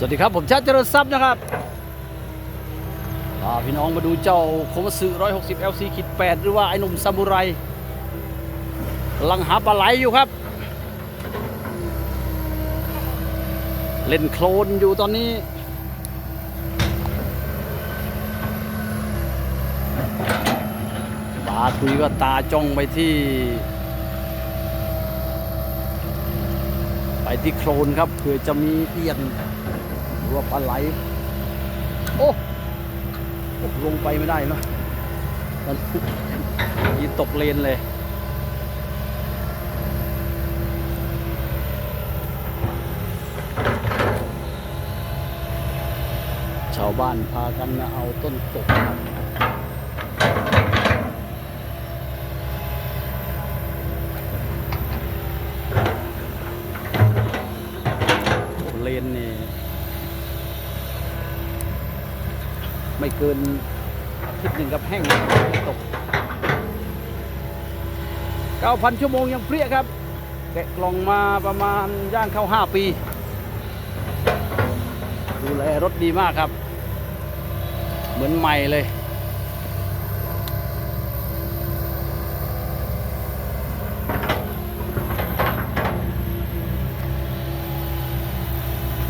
สวัสดีครับ ผมชาติเจริญทรัพย์นะครับพาพี่น้องมาดูเจ้าโคมัสึ160 LC ขีด8หรือว่าไอ้หนุ่มซามูไรกำลังหาปลาไหลอยู่ครับ เล่นโคลนอยู่ตอนนี้ตาทุยก็ตาจ้องไปที่ ไปที่โคลนครับเผื่อจะมีเอียน รือว่าปลาไหล โอ้ลงไปไม่ได้เนะมันยีตกเลนเลย ชาวบ้านพากันมาเอาต้นตกเลนนี่ ไม่เกินอาทิตย์หนึ่งกับแห้งตก9,000ชั่วโมงยังเปรี้ยครับ แกะกล่องมาประมาณย่างเข้า5ปี ดูแลรถดีมากครับ เหมือนใหม่เลย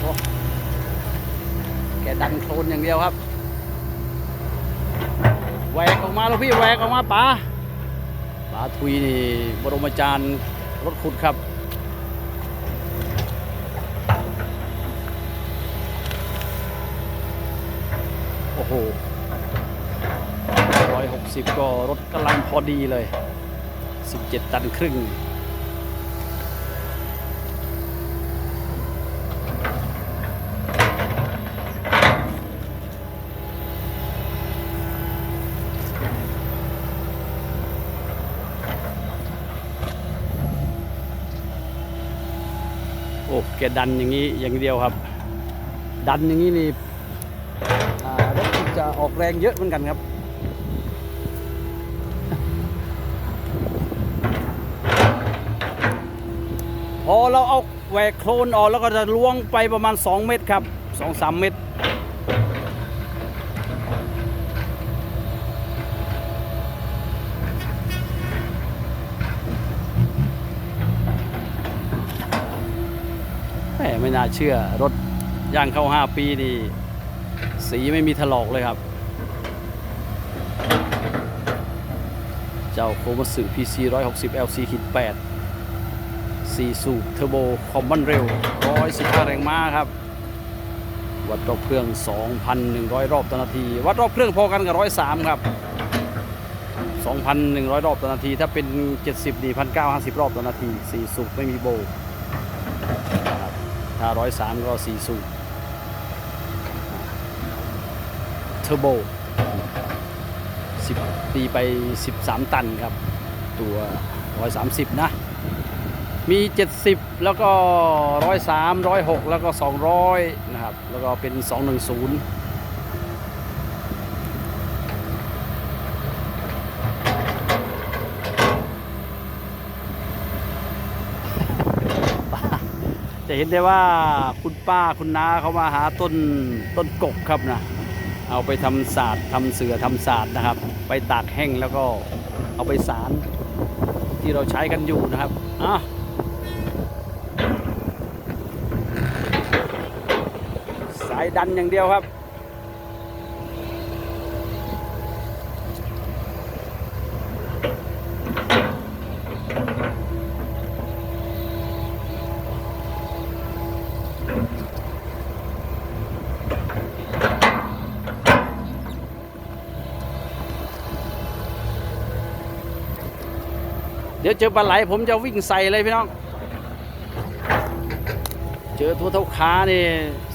โอ้แกดันโคลนอย่างเดียวครับ อกมาแล้วพี่แหวกออกมาป๋าป๋าทุยนี่บรมอาจารย์รถขุดครับโอ้โหร้อยหกสิบก็รถกำลังพอดีเลย 17 ตันครึ่ง แกดันอย่างนี้อย่างเดียวครับ ดันอย่างนี้นี่รถจะออกแรงเยอะเหมือนกันครับพอเราเอาแหวกโคลนออกแล้วก็จะล้วงไปประมาณ 2 เมตรครับ 2-3 เมตร ไม่น่าเชื่อรถย่างเข้า 5 ปีนี่สีไม่มีถลอกเลยครับ เจ้าโคมัสึ PC 160 LC ขีด8 4 สูบเทอร์โบคอมมอนเร็ว 115 แรงม้าครับ วัดรอบเครื่อง 2,100 รอบต่อนาที วัดรอบเครื่องพอกันกับ 103 ครับ 2,100 รอบต่อนาที ถ้าเป็น 70 นี่1,950 รอบต่อนาที 4 สูบไม่มีโบ ถ้าร้อยสามก็สี่สูบเทอร์โบสิบตีไป 13 ตันครับ ตัว 130 นะ มี 70 แล้วก็ 103 106 แล้วก็ 200 นะครับ แล้วก็เป็น 210 เห็นได้ว่าคุณป้าคุณน้าเขามาหาต้นต้นกกครับนะเอาไปทำศาสตร์ทำเสือทำศาสตร์นะครับ ไปตากแห้งแล้วก็เอาไปสารที่เราใช้กันอยู่นะครับอะสายดันอย่างเดียวครับ เดี๋ยวเจอปลาไหลผมจะวิ่งใส่เลยพี่น้อง เจอตัวเท่าขานี่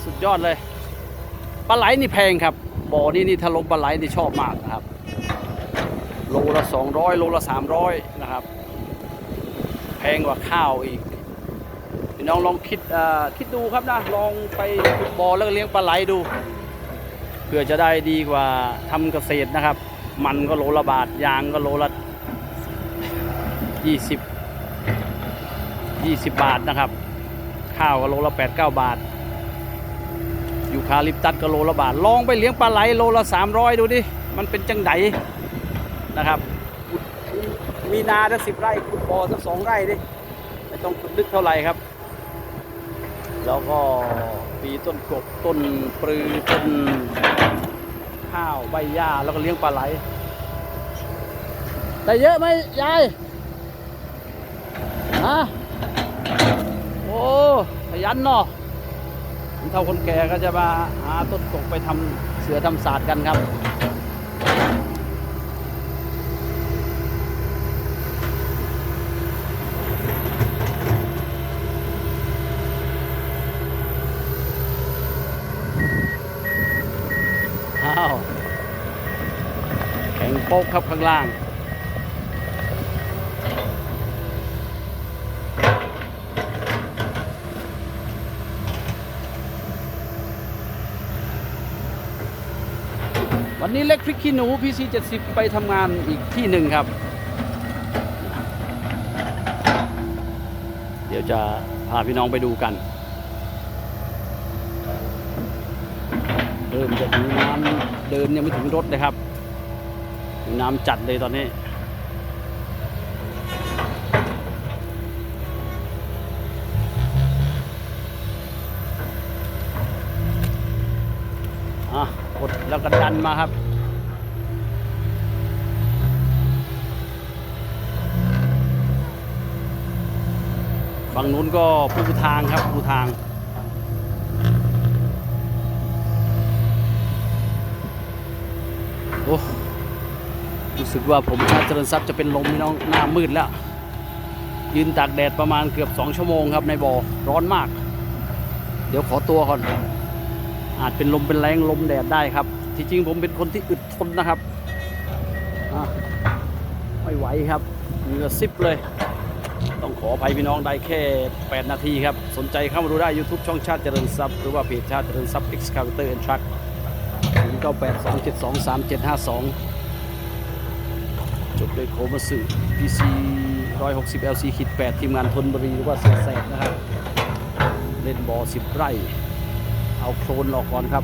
สุดยอดเลย ปลาไหลนี่แพงครับ บ่อนี้นี่ถ้าลงปลาไหลนี่ชอบมากนะครับ โลละ200โลละ300นะครับ แพงกว่าข้าวอีกพี่น้องลองคิดอ่าคิดดูครับนะ ลองไปขุดบ่อแล้วเลี้ยงปลาไหลดู เพื่อจะได้ดีกว่าทำเกษตรนะครับ มันก็โลละบาท ยางก็โลละ 20 20บาทนะครับ ข้าวก็โลละ8 9บาท ยูคาลิปตัสก็โลละบาท ลองไปเลี้ยงปลาไหลโลละ300ดูดิ มันเป็นจังไดนะครับ มีนาสักสิบไร่ขุดบ่อสักสองไร่ดิ ไม่ต้องขุดลึกเท่าไหร่ครับ แล้วก็ปีต้นกบต้นปลือต้นข้าวใบหญ้าแล้วก็เลี้ยงปลาไหลได้เยอะไหมยาย ฮะโอ้ขยันเนาะคนเฒ่าคนแก่ก็จะมาหาต้นกกไปทำเสือทำศาสตร์กันครับอ้าแข็งโป๊กครับข้างล่าง วันนี้เล็กพริกขี้หนู PC 70ไปทำงานอีกที่หนึ่งครับ เดี๋ยวจะพาพี่น้องไปดูกัน เริ่มจะถึงน้ำเดินยังไม่ถึงรถนะครับ น้ำจัดเลยตอนนี้ แล้วก็ดันมาครับฝั่งนู้นก็ปูทางครับปูทางโอ้รู้สึกว่าผมชาติเจริญทรัพย์จะเป็นลมพี่น้องหน้ามืดแล้ว ยืนตากแดดประมาณเกือบ2ชั่วโมงครับในบ่อร้อนมาก เดี๋ยวขอตัวก่อนอาจเป็นลมเป็นแรงลมแดดได้ครับ ที่จริงผมเป็นคนที่อึดทนนะครับไม่ไหวครับเหงื่อซิบเลย ต้องขออภัยพี่น้องได้แค่ 8 นาทีครับ สนใจเข้ามาดูได้ YouTube ช่องชาติเจริญทรัพย์หรือว่าเพจชาติเจริญทรัพย์ Excavator and Truck 0 9 8 2 7 2 3 7 5 2 จบด้วยโคมาสึ PC 160 LC ขีด8ทีมงานทนบุรีหรือว่าเสียแสบนะครับ เล่นบอ10 ไร่ เอาโคลนออกก่อนครับ